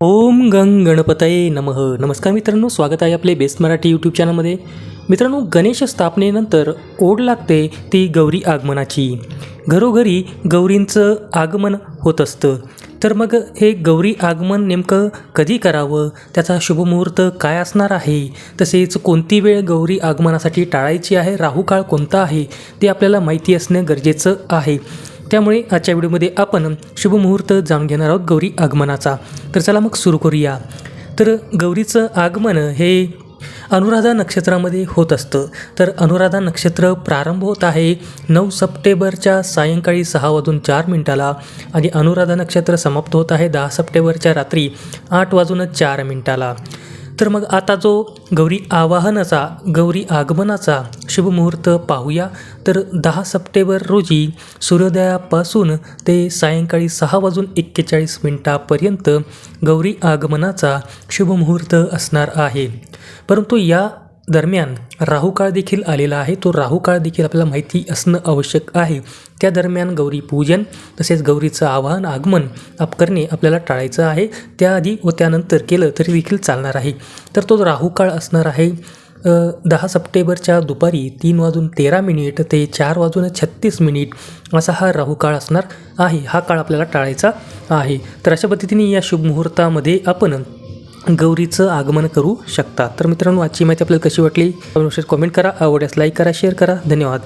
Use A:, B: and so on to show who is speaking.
A: ओम गंग गणपतये नमः. नमस्कार मित्रांनो स्वागत आहे आपले बेस्ट मराठी यूट्यूब चॅनलमध्ये मित्रांनो गणेश स्थापनेनंतर ओढ लागते ती गौरी आगमनाची. घरोघरी गौरींचं आगमन होत असतं. तर मग हे गौरी आगमन नेमकं कधी करावं? त्याचा शुभमुहूर्त काय असणार आहे? तसेच कोणती वेळ गौरी आगमनासाठी टाळायची आहे? राहू काळ कोणता आहे? ते आपल्याला माहिती असणं गरजेचं आहे. त्यामुळे आजच्या व्हिडिओमध्ये आपण शुभमुहूर्त जाणून घेणार आहोत गौरी आगमनाचा. तर चला मग सुरू करूया. तर गौरीचं आगमन हे अनुराधा नक्षत्रामध्ये होत असतं. तर अनुराधा नक्षत्र प्रारंभ होत आहे नऊ सप्टेंबरच्या सायंकाळी सहा वाजून चार मिनिटाला आणि अनुराधा नक्षत्र समाप्त होत आहे दहा सप्टेंबरच्या रात्री आठ वाजून चार मिनिटाला. तर मग आता जो गौरी आवाहनाचा गौरी आगमनाचा शुभमुहूर्त पाहूया. तर दहा सप्टेंबर रोजी सूर्योदयापासून ते सायंकाळी सहा वाजून एक्केचाळीस मिनिटापर्यंत गौरी आगमनाचा शुभमुहूर्त असणार आहे. परंतु या दरम्यान राहुकाळ देखील आलेला आहे. तो राहुकाळ देखील आपल्याला माहिती असणं आवश्यक आहे. त्या दरम्यान गौरी पूजन तसेच गौरीचं आवाहन आगमन आप करणे आपल्याला टाळायचं आहे. त्याआधी व त्यानंतर केलं तरी देखील चालणार आहे. तर तो राहुकाळ असणार आहे दहा सप्टेंबरच्या दुपारी तीन वाजून तेरा मिनिट ते चार वाजून छत्तीस मिनिट असा हा राहुकाळ असणार आहे. हा काळ आपल्याला टाळायचा आहे. तर अशा पद्धतीने या शुभ मुहूर्तामध्ये आपण गौरीचं आगमन करू शकता. तर मित्रांनो आजची माहिती आपल्याला कशी वाटली? कमेंट करा. आवडल्यास लाईक करा शेअर करा. धन्यवाद.